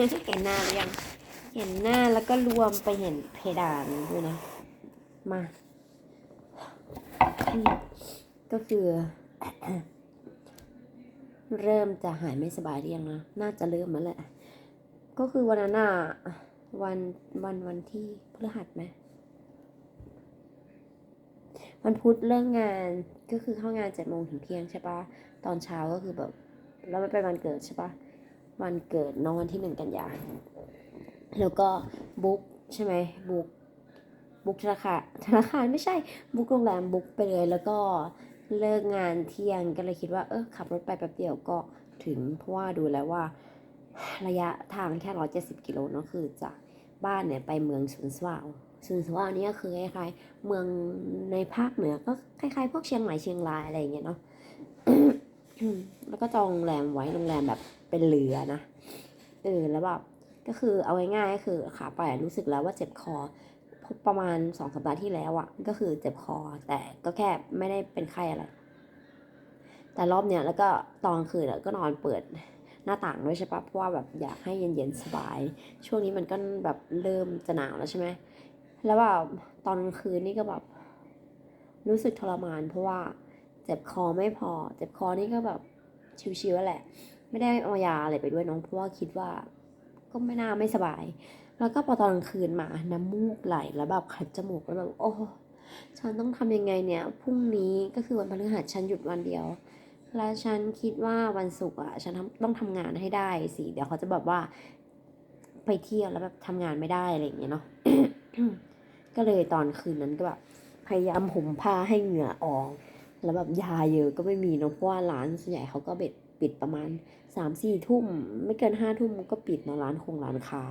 เห็นหน้าหรือยัง เห็นหน้าแล้วก็รวมไปเห็นเพดานด้วยนะ มาก็คือ เริ่มจะหายไม่สบายหรือยังนะ น่าจะเริ่มแล้วแหละ ก็คือวันนั้นน่ะวันวันวันที่พฤหัสไหมวันพุธเลิกงานก็คือเข้างานเจ็ดโมงถึงเที่ยงใช่ปะตอนเช้าก็คือแบบแล้วมันเป็นวันเกิดใช่ปะ วันเกิดน้องวันที่หนึ่งกันยาแล้วก็บุ๊กใช่ไหมบุ๊กบุ๊กธนาคารธนาคารไม่ใช่บุ๊กโรงแรมบุ๊กไปเลย แล้วก็เลิกงานเที่ยงก็เลยคิดว่าเออขับรถไปแป๊บเดียวก็ถึงเพราะว่าดูแล้วว่าระยะทางแค่ร้อยเจ็ดสิบกิโลเนาะคือจากบ้านเนี่ยไปเมืองสุนสวาวสุนสวาวนี่ก็คือคล้ายๆเมืองในภาคเหนือก็คล้ายๆ พวกเชียงใหม่เชียงรายอะไรอย่างเงี้ยเนาะแล้วก็จองโรงแรมไว้โรงแรมแบบ เป็นเรือนะเออแล้วแบบก็คือเอาง่ายๆก็คือขาไปรู้สึกแล้วว่าเจ็บคอประมาณสองสัปดาห์ที่แล้วอะก็คือเจ็บคอ แต่ก็แค่ไม่ได้เป็นไข้อะไร แต่รอบเนี้ยแล้วก็ตอนคืนก็นอนเปิดหน้าต่างด้วยใช่ปะเพราะว่าแบบอยากให้เย็นๆสบาย ช่วงนี้มันก็แบบเริ่มจะหนาวแล้วใช่ไหมแล้วแบบตอนกลางคืนนี่ก็แบบรู้สึกทรมาน เพราะว่าเจ็บคอไม่พอ เจ็บคอนี่ก็แบบชิวๆแหละ ไม่ได้เอายาอะไรไปด้วยน้องเพราะว่าคิดว่า ก็ไม่น่าไม่สบาย แล้วก็พอตอนกลางคืนมา น้ำมูกไหลแล้วแบบคัดจมูกแล้วแบบโอ้ฉันต้องทำยังไงเนี่ยพรุ่งนี้ก็คือวันพฤหัสฉันหยุดวันเดียว แล้วฉันคิดว่าวันศุกร์อะฉันต้องทำงานให้ได้สิเดี๋ยวเขาจะแบบว่า ไปเที่ยวแล้วแบบทำงานไม่ได้อะไรอย่างเงี้ยเนาะก็เลยตอนคืนนั้นก็แบบพยายามห่มผ้าให้เหงื่อออก แล้วแบบยาเยอะก็ไม่มีเนาะเพราะว่าร้านส่วนใหญ่เขาก็เบ็ด ปิดประมาณสามสี่ทุ่ม ไม่เกินห้าทุ่มก็ปิดเนาะร้านคงร้านค้า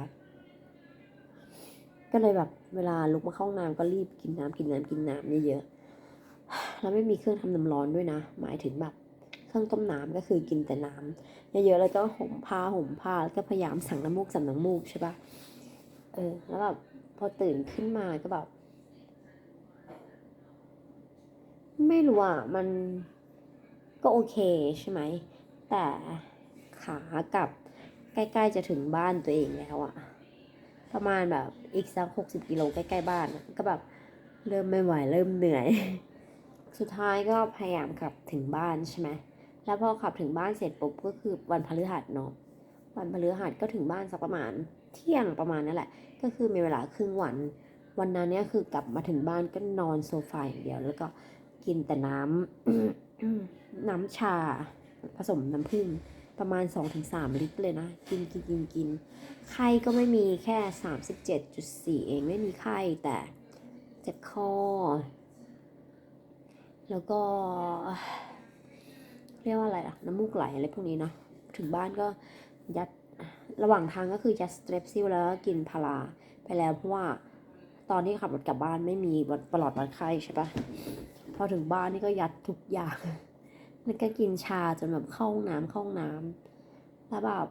ก็เลยแบบเวลาลุกมาเข้าห้องน้ำก็รีบกินน้ำกินน้ำกินน้ำเยอะๆแล้วไม่มีเครื่องทำน้ำร้อนด้วยนะ หมายถึงแบบเครื่องต้มน้ำก็คือกินแต่น้ำเยอะๆแล้วก็ห่มผ้าห่มผ้าแล้วก็พยายามสั่งน้ำมูกสั่งน้ำมูกใช่ปะเออ แล้วแบบพอตื่นขึ้นมาก็แบบไม่รู้อะมันก็โอเคใช่ไหม แต่ขากับใกล้ ๆ จะถึงบ้านตัวเองแล้วอะประมาณแบบอีกสักหกสิบกิโลใกล้ๆบ้านก็แบบเริ่มไม่ไหวเริ่มเหนื่อย สุดท้ายก็พยายามขับถึงบ้านใช่ไหมแล้วพอขับถึงบ้านเสร็จปุ๊บก็คือวันพฤหัสเนาะวันพฤหัสก็ถึงบ้านสักประมาณเที่ยงประมาณนั่นแหละ ก็คือมีเวลาครึ่งวัน วันนั้นเนี่ยคือกลับมาถึงบ้านก็นอนโซฟาอย่างเดียว แล้วก็กินแต่น้ำน้ำชา ผสมน้ำผึ้งประมาณ 2-3 ลิตรเลยนะ กินกินกินกินไข้ก็ไม่มีแค่ 37.4 เองไม่มีไข้แต่เจ็บคอ แล้วก็ เรียกว่าอะไรอะน้ำมูกไหลอะไรพวกนี้เนาะถึงบ้านก็ยัดระหว่างทางก็คือยัดสเตรปซิลแล้วก็กินพาราไปแล้วเพราะว่าตอนที่ขับรถกลับบ้านไม่มีปลอดวัดไข้ใช่ปะพอถึงบ้านนี่ก็ยัดทุกอย่าง แล้วก็กินชาจนแบบเข้าห้องน้ำเข้าห้องน้ำแล้วแบบ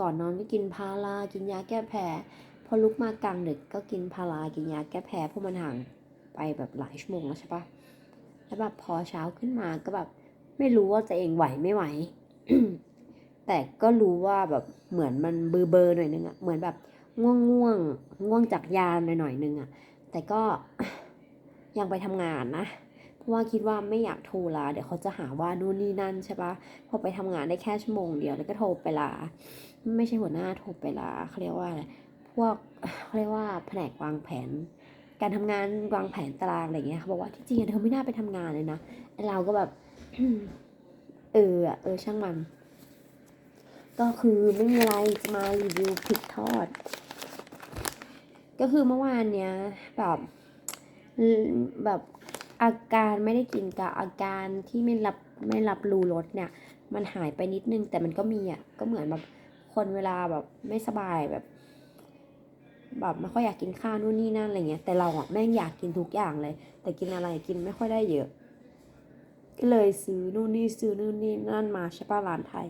ก่อนนอนก็กินพารากินยาแก้แพ้พอลุกมากลางดึกก็กินพารากินยาแก้แพ้เพราะมันห่างไปแบบหลายชั่วโมงแล้วใช่ปะแล้วแบบพอเช้าขึ้นมาก็แบบไม่รู้ว่าจะเองไหวไม่ไหวแต่ก็รู้ว่าแบบเหมือนมันเบอร์เบอร์หน่อยนึงอะเหมือนแบบง่วงง่วงง่วงจากยาหน่อยหน่อยนึงอะแต่ก็ยังไปทำงานนะ เพราะว่าคิดว่าไม่อยากโทรลา เดี๋ยวเขาจะหาว่านู่นนี่นั่นใช่ปะพอไปทำงานได้แค่ชั่วโมงเดียวแล้วก็โทรไปลา ไม่ใช่หัวหน้าโทรไปลาเขาเรียกว่าอะไรพวกเขาเรียกว่าแผนกวางแผน การทำงานวางแผนตารางอะไรเงี้ยเขาบอกว่าที่จริงเธอไม่น่าไปทำงานเลยนะเราก็แบบเออเออช่างมัน ก็คือไม่มีอะไรจะมารีวิวพริกทอด ก็คือเมื่อวานเนี้ยแบบแบบ อาการไม่ได้กินกับอาการที่ไม่รับไม่รับรู้รสเนี่ย มันหายไปนิดนึงแต่มันก็มีอะก็เหมือนแบบคนเวลาแบบไม่สบายแบบแบบไม่ค่อยอยากกินข้าวนู่นนี่นั่นอะไรเงี้ยแต่เราอะแม่งอยากกินทุกอย่างเลย แต่กินอะไรกินไม่ค่อยได้เยอะ ก็เลยซื้อนู่นนี่ซื้อนู่นนี่นั่นมาใช่ป่ะร้านไทย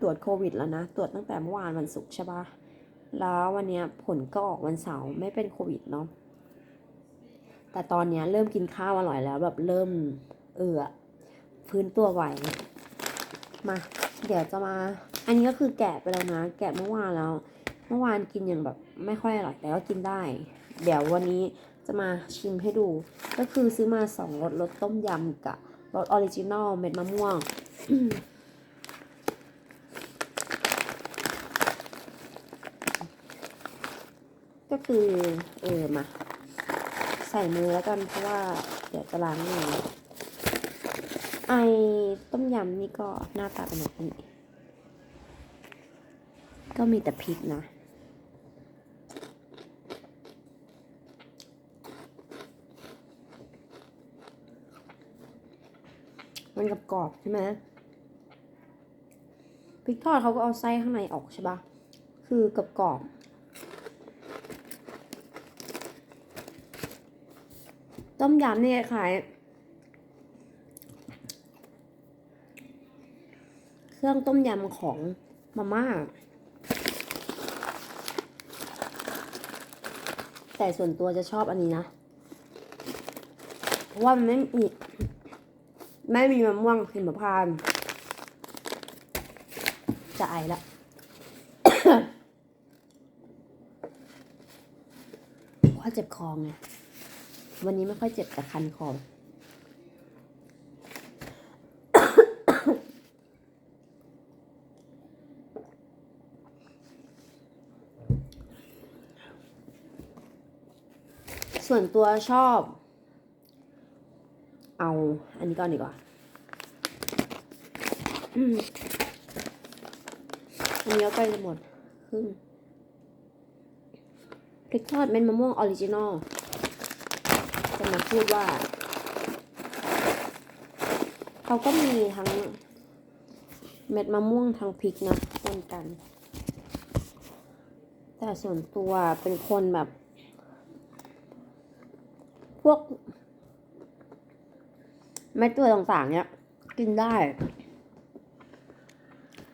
ตรวจโควิดแล้วนะ ตรวจตั้งแต่เมื่อวานวันศุกร์ใช่ป่ะแล้ววันเนี้ยผลก็ออกวันเสาร์ไม่เป็นโควิดเนาะ แต่ตอนนี้เริ่มกินข้าวอร่อยแล้วแบบเริ่มเออฟื้นตัวไหว มา เดี๋ยวจะมา อันนี้ก็คือแกะไปแล้วนะ แกะเมื่อวานแล้ว เมื่อวานกินอย่างแบบไม่ค่อยอร่อยแต่ก็กินได้ เดี๋ยววันนี้จะมาชิมให้ดู ก็คือซื้อมาสองรสรสต้มยำกับรสออริจินอลเม็ดมะม่วงก็คือเออมา ส่มือแล้วกันเพราะว่าเดี๋ยวจะล้างมือไอต้มยำนี่ก็หน้าตาเป็นแบบนี้ ก็มีแต่พริกนะ มันกับกรอบใช่ไหมพริกทอดเขาก็เอาไส้ข้างในออกใช่ปะคือกับกรอบ ต้มยำนี่คล้ายเครื่องต้มยำของมาม่า แต่ส่วนตัวจะชอบอันนี้นะ เพราะว่ามันไม่มี ไม่มีมะม่วงหิมพานต์จะไอละว่าเจ็บคอไง วันนี้ไม่ค่อยเจ็บแต่คันคอส่วนตัวชอบ เอา อันนี้ก่อนดีกว่า อันนี้ก็ใกล้จะหมดครึ่งพริกทอดเม็ดมะม่วงออริจินอล มาพูดว่า เขาก็มีทั้งเม็ดมะม่วงทั้งพริกนะปนกัน แต่ส่วนตัวเป็นคนแบบ พวกเม็ดตัวต่างๆ เนี้ย กินได้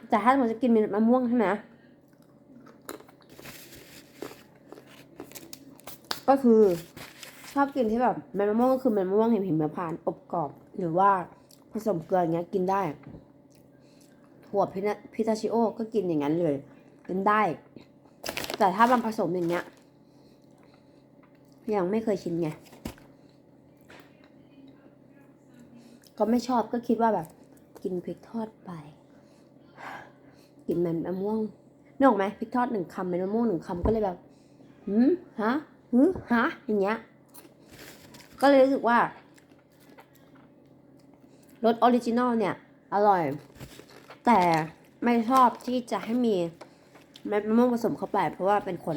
แต่ถ้าเราจะกินเป็นมะม่วงใช่ไหมก็คือ ชอบกินที่แบบเม็ดมะม่วงก็คือเม็ดมะม่วงเห็นหิมพานอบกรอบ หรือว่าผสมเกลืออย่างเงี้ยกินได้ถั่วพินาพิตาชิโอก็กินอย่างนั้นเลยกินได้ แต่ถ้ามันผสมอย่างเงี้ยยังไม่เคยชินไงก็ไม่ชอบก็คิดว่าแบบ กินพริกทอดไป กินมันมะม่วงนึกออกไหมพริกทอดหนึ่งคำเป็นมะม่วงหนึ่งคำก็เลยแบบหืมฮะหืมฮะอย่างเงี้ย ก็เลยรู้สึกว่ารสออริจินอลเนี่ย อร่อย แต่ไม่ชอบที่จะให้มีเม็ดมะม่วงผสมเข้าไป เพราะว่าเป็นคน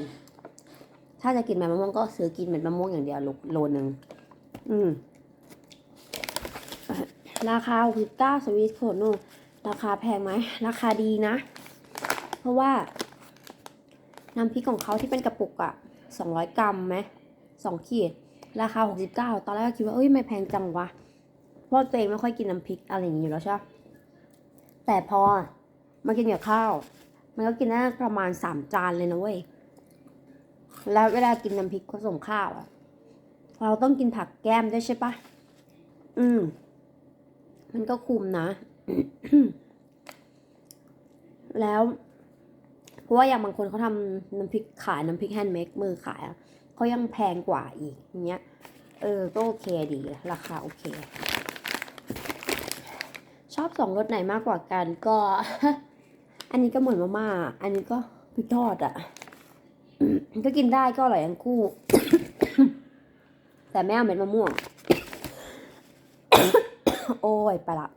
ถ้าจะกินเม็ดมะม่วงก็ซื้อกินเม็ดมะม่วงอย่างเดียวโลนึงอืม ราคาพิต้าสวิสโคโนราคาแพงไหม ราคาดีนะ เพราะว่าน้ำพริกของเขาที่เป็นกระปุกอะ200กรัมไหมสองขีด ราคา 69 ตอนแรกก็คิดว่าเอ้ยไม่แพงจังวะ เพราะตัวเองไม่ค่อยกินน้ำพริกอะไรอย่างนี้อยู่แล้วใช่ปะแต่พอมากินกับข้าว มันก็กินได้ประมาณ 3 จานเลยนะเว้ย แล้วเวลากินน้ำพริกผสมข้าวอะเราต้องกินผักแก้มด้วยใช่ปะ อืม มันก็คุมนะ แล้ว เพราะว่าอย่างบางคนเขาทำน้ำพริกขายน้ำพริกแฮนด์เมดมือขายอะ เขายังแพงกว่าอีกอย่างเงี้ย เออ ก็โอเคดี ราคาโอเค ชอบสองรสไหนมากกว่ากันก็ อันนี้ก็เหมือนมาม่า อันนี้ก็พริกทอดอะก็กินได้ก็อร่อยทั้งคู่ แต่ไม่เอาเม็ดมะม่วง โอ้ยไปละ